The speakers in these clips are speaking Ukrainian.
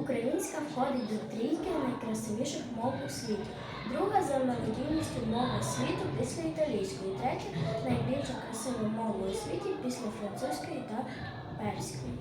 Українська входить до трійки найкрасивіших мов у світі. Друга за мелодійністю мова світу після італійської. Третя найбільш красива мова у світі після французької та перської.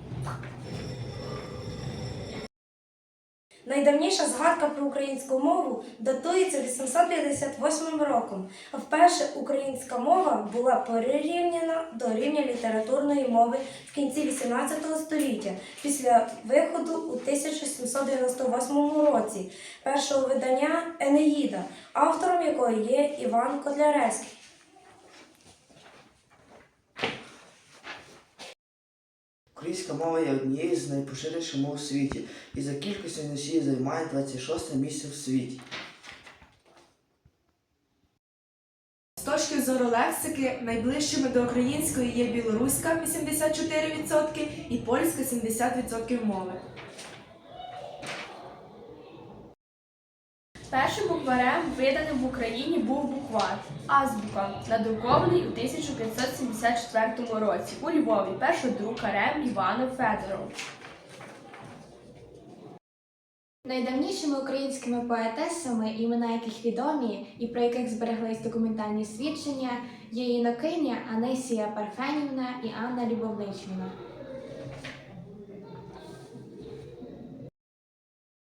Найдавніша згадка про українську мову датується 858 роком, вперше українська мова була перерівняна до рівня літературної мови в кінці 18 століття після виходу у 1798 році першого видання Енеїда, автором якої є Іван Котляревський. Українська мова є однією з найпоширеніших мов у світі і за кількістю носіїв займає 26 місце в світі. З точки зору лексики, найближчими до української є білоруська 84% і польська 70% мови. Першим букварем, виданим в Україні, був буквар Азбука, надрукований у 1574 році у Львові першодрукарем Іваном Федором. Найдавнішими українськими поетесами, імена яких відомі і про яких збереглись документальні свідчення, є Інокиня, Анисія Парфенівна і Анна Любовничівна.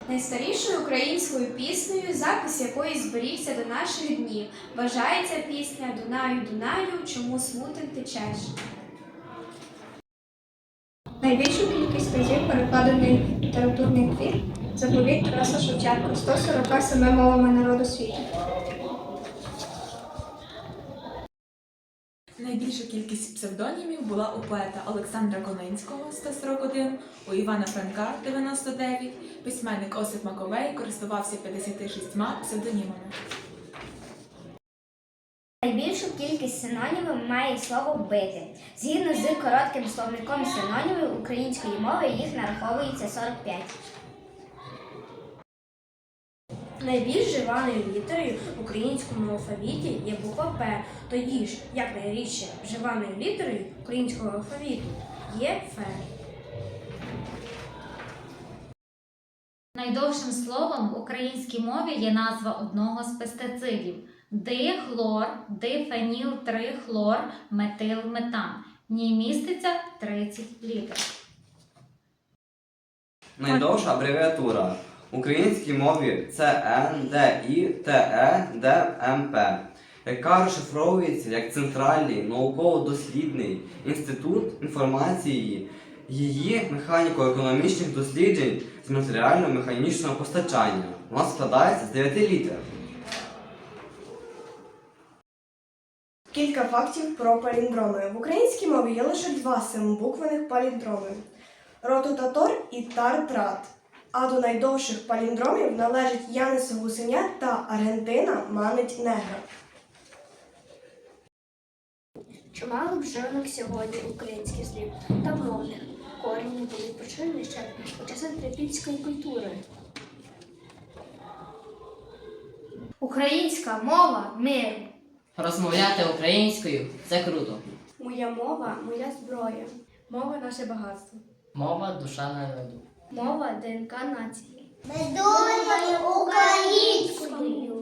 Найстарішою українською піснею, запис якої зберігся до наших днів, вважається пісня Дунаю, Дунаю, чому смутен течеш. Найбільшу кількість разів перекладений літературний твір заповіт Тараса Шевченка 147 мовами народу світу. Найбільша кількість псевдонімів була у поета Олександра Колинського 141, у Івана Франка 99, письменник Осип Маковей користувався 56 псевдонімами. Найбільшу кількість синонімів має слово бити. Згідно з коротким словником синонімів української мови їх нараховується 45. Найбільш вживаною літерою в українському алфавіті є буква П, тоді ж, як найрідше вживаною літерою українського алфавіту є Ф. Найдовшим словом в українській мові є назва одного з пестицидів дихлор, дифеніл 3 хлор, метил метан. В ній міститься 30 літер. Найдовша абревіатура. Українській мові це НДІ ТЕ ДМП, яка розшифровується як Центральний науково-дослідний інститут інформації, її механіко-економічних досліджень з матеріально-механічного постачання. Вона складається з 9 літер. Кілька фактів про паліндроми. В українській мові є лише два семибуквених паліндроми рототатор і тартрат. А до найдовших паліндромів належать Янисо гусеня та Аргентина манить негра. Чимало вживаних сьогодні українських слів та мовних корені були поширені ще у часи трипільської культури. Українська мова мир. Розмовляти українською це круто. Моя мова моя зброя. Мова наше багатство. Мова душа народу. Мова ДНК нації. Ми думаємо українською.